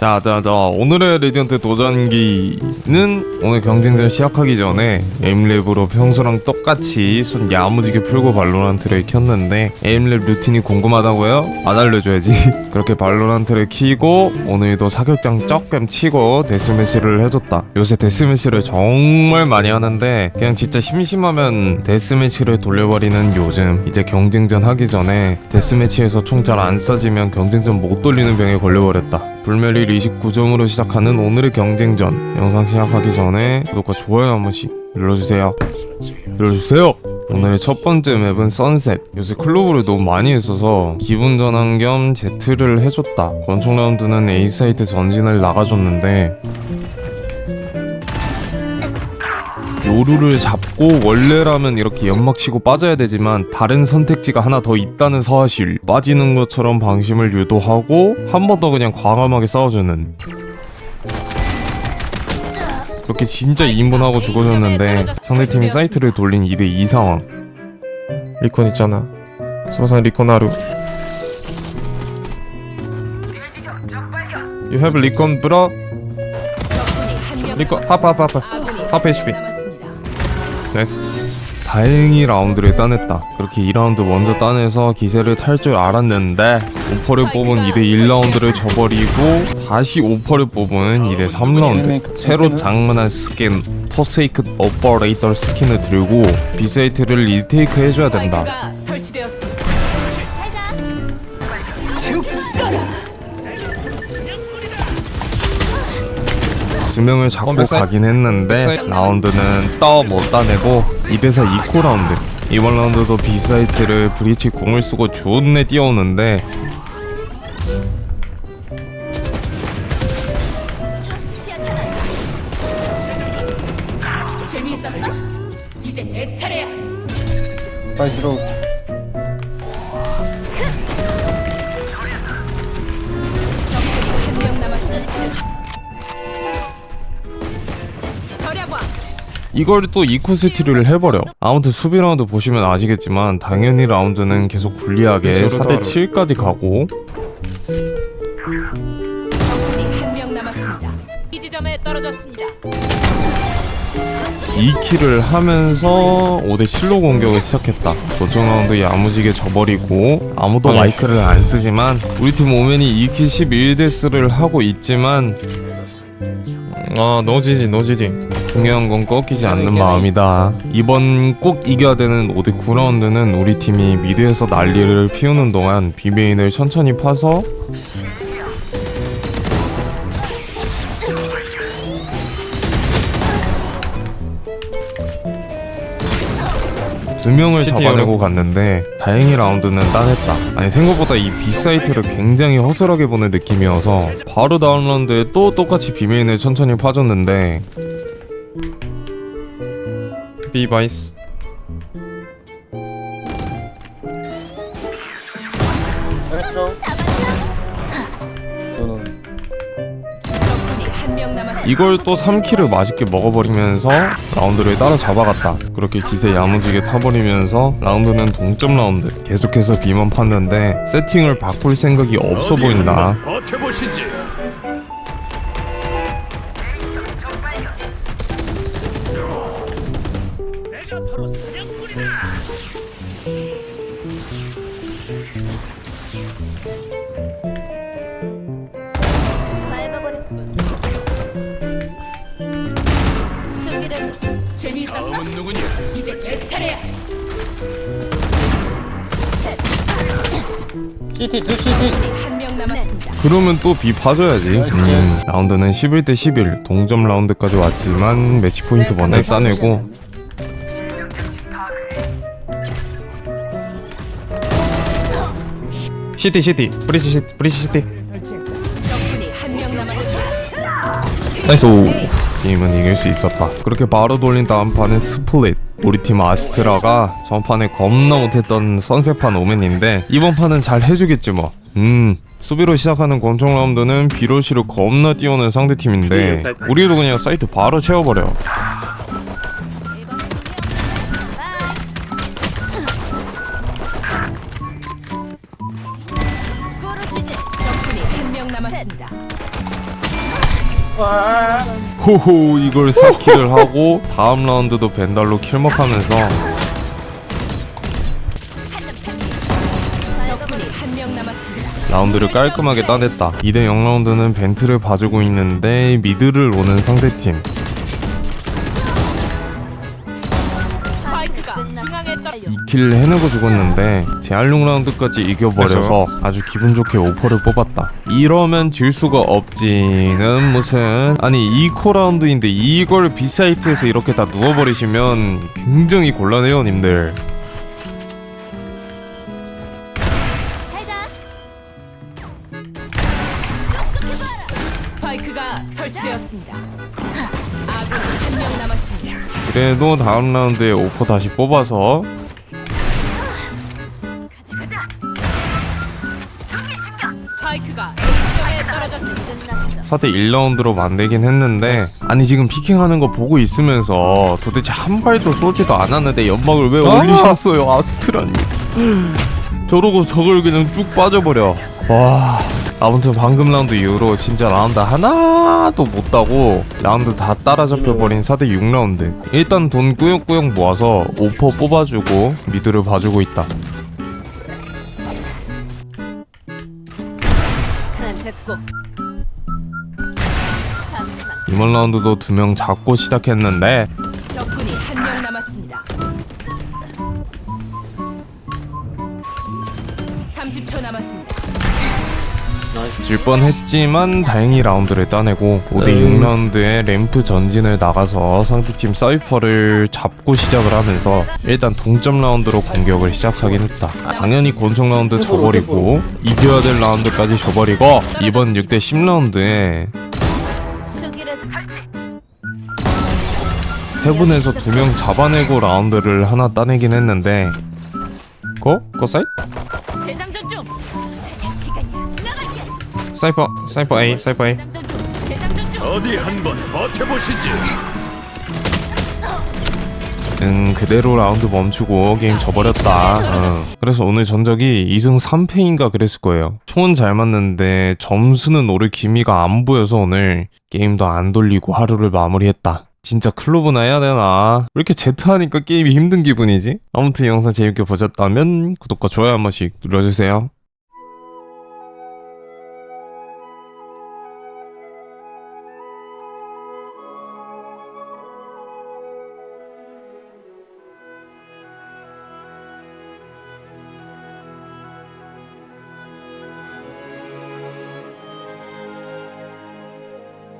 자, 자, 자. 오늘의 레디언트 도전기는 오늘 경쟁전 시작하기 전에 에임랩으로 평소랑 똑같이 손 야무지게 풀고 발로란트를 켰는데 에임랩 루틴이 궁금하다고요? 안 알려줘야지. 그렇게 발로란트를 키고 오늘도 사격장 조금 치고 데스매치를 해줬다. 요새 데스매치를 정말 많이 하는데 그냥 진짜 심심하면 데스매치를 돌려버리는 요즘 이제 경쟁전 하기 전에 데스매치에서 총 잘안 쏴지면 경쟁전 못 돌리는 병에 걸려버렸다. 불멸일 29점으로 시작하는 오늘의 경쟁전. 영상 시작하기 전에 구독과 좋아요 한 번씩 눌러주세요. 눌러주세요! 오늘의 첫 번째 맵은 선셋 요새 클로브를 너무 많이 했어서 기분 전환 겸 Z를 해줬다. 권총 라운드는 A 사이트 전진을 나가줬는데 요루를 잡고 원래라면 이렇게 연막 치고 빠져야 되지만 다른 선택지가 하나 더 있다는 사실. 빠지는 것처럼 방심을 유도하고 한 번 더 그냥 과감하게 싸워주는. 그렇게 진짜 2인분하고 죽어줬는데 상대팀이 사이트를 돌린 2대2 상황. 리콘 있잖아. 소산 리콘 하루. You have 리콘 브라. 리콘 하프 하프 하프 하프 HP 나이스 다행히 라운드를 따냈다. 그렇게 2라운드 먼저 따내서 기세를 탈 줄 알았는데 오퍼를 뽑은 2대 1라운드를 져버리고 다시 오퍼를 뽑은 2대 3라운드. 새로 장만한 스킨 포세이크 오퍼레이터 스킨을 들고 비사이트를 리테이크 해줘야 된다. 설치되었습니다. 두 명을 잡고 가긴 했는데 라운드는 떠 못 따내고 2대4 2코 라운드 이번 라운드도 비사이트를 브리치 공을 쓰고 존내 뛰어오는데 재미있었어? 이제 내 차례야. 빨리 들어. 이걸 또 2코 스티를 해버려 아무튼 수비 라운드 보시면 아시겠지만 당연히 라운드는 계속 불리하게 4대 7까지 가고 적군이 한명 남았습니다. 이 지점에 떨어졌습니다. 2킬을 하면서 5대 7로 공격을 시작했다. 도전 라운드 야무지게 져버리고 아무도 마이크를 안 쓰지만 우리 팀 오맨이 2킬 11데스를 하고 있지만 아 노지지 노지지 중요한 건 꺾이지 않는 마음이다. 이번 꼭 이겨야 되는 5대 9라운드는 우리 팀이 미드에서 난리를 피우는 동안 비메인을 천천히 파서 두 명을 잡아내고 갔는데 다행히 라운드는 따냈다. 아니 생각보다 이 B 사이트를 굉장히 허술하게 보는 느낌이어서 바로 다음 라운드에 또 똑같이 비메인을 천천히 파줬는데 B 바이스. 너는 한 명. 이걸 또 3킬을 맛있게 먹어버리면서 라운드를 따라 잡아갔다. 그렇게 기세 야무지게 타버리면서 라운드는 동점 라운드. 계속해서 B만 팠는데 세팅을 바꿀 생각이 없어 보인다. 버텨보시지. 있었어? 다음은 누구냐? 이제 내 차례야. 셋. CT 두 CT. 한 명 남았습니다. 그러면 또 B 파줘야지. 음, 라운드는 11대 11 동점 라운드까지 왔지만 매치 포인트 먼저 따내고 시티 시티 브리시 시티 브리시 시티 적군이 한 명 남았습니다. 나이스 게임은 이길 수 있었다. 그렇게 바로 돌린 다음 판은 스플릿. 우리 팀 아스트라가 전판에 겁나 못했던 선세판 오맨인데 이번 판은 잘 해주겠지 뭐 음 수비로 시작하는 권총 라운드는 비로시로 겁나 뛰어오는 상대팀인데 우리도 그냥 사이트 바로 채워버려. 꾸 호호 이걸 4킬을 하고 다음 라운드도 벤달로 킬먹하면서. 라운드를 깔끔하게 따냈다 2대 0 라운드는 벤트를 봐주고 있는데 미드를 오는 상대팀 2킬 해내고 죽었는데 재활용 라운드까지 이겨버려서 아주 기분 좋게 오퍼를 뽑았다. 이러면 질 수가 없지는 무슨. 아니 2코 라운드인데 이걸 B사이트에서 이렇게 다 누워버리시면 굉장히 곤란해요 님들. 잘자. 스파이크가 설치되었습니다. 아군이 한명 남았습니다. 그래도 다음 라운드에 오퍼 다시 뽑아서 4대 1라운드로 만들긴 했는데 아니 지금 피킹하는 거 보고 있으면서 도대체 한 발도 쏘지도 않았는데 연막을 왜 올리셨어요 아스트라니 저러고 저걸 그냥 쭉 빠져버려. 와. 아무튼 방금 라운드 이후로 진짜 라운드 하나도 못 따고 라운드 다 따라잡혀 버린 4대 6라운드. 일단 돈 꾸역꾸역 모아서 오퍼 뽑아주고 미드를 봐주고 있다 이번 라운드도 두 명 잡고 시작했는데 적군이 한 명 남았습니다. 30초 남았습니다. 질 뻔했지만 다행히 라운드를 따내고 5대 6라운드에 램프 전진을 나가서 상대팀 사이퍼를 잡고 시작을 하면서 일단 동점 라운드로 공격을 시작하긴 했다. 당연히 권총 라운드 져버리고 이겨야 될 라운드까지 져버리고 이번 6대 10라운드에 수기라도 해븐에서 두 명 잡아내고 라운드를 하나 따내긴 했는데 고? 고 사이? 재장전 중. 사냥 시간이야 지나갈게 사이퍼 사이퍼 A 사이퍼 A 재장전 중. 재장전 중. 어디 한번 버텨보시지. 응 그대로 라운드 멈추고 게임 져버렸다. 어. 그래서 오늘 전적이 2승 3패인가 그랬을 거예요. 총은 잘 맞는데 점수는 오를 기미가 안 보여서 오늘 게임도 안 돌리고 하루를 마무리했다. 진짜 클로브나 해야 되나? 왜 이렇게 제트하니까 게임이 힘든 기분이지? 아무튼 이 영상 재밌게 보셨다면 구독과 좋아요 한 번씩 눌러주세요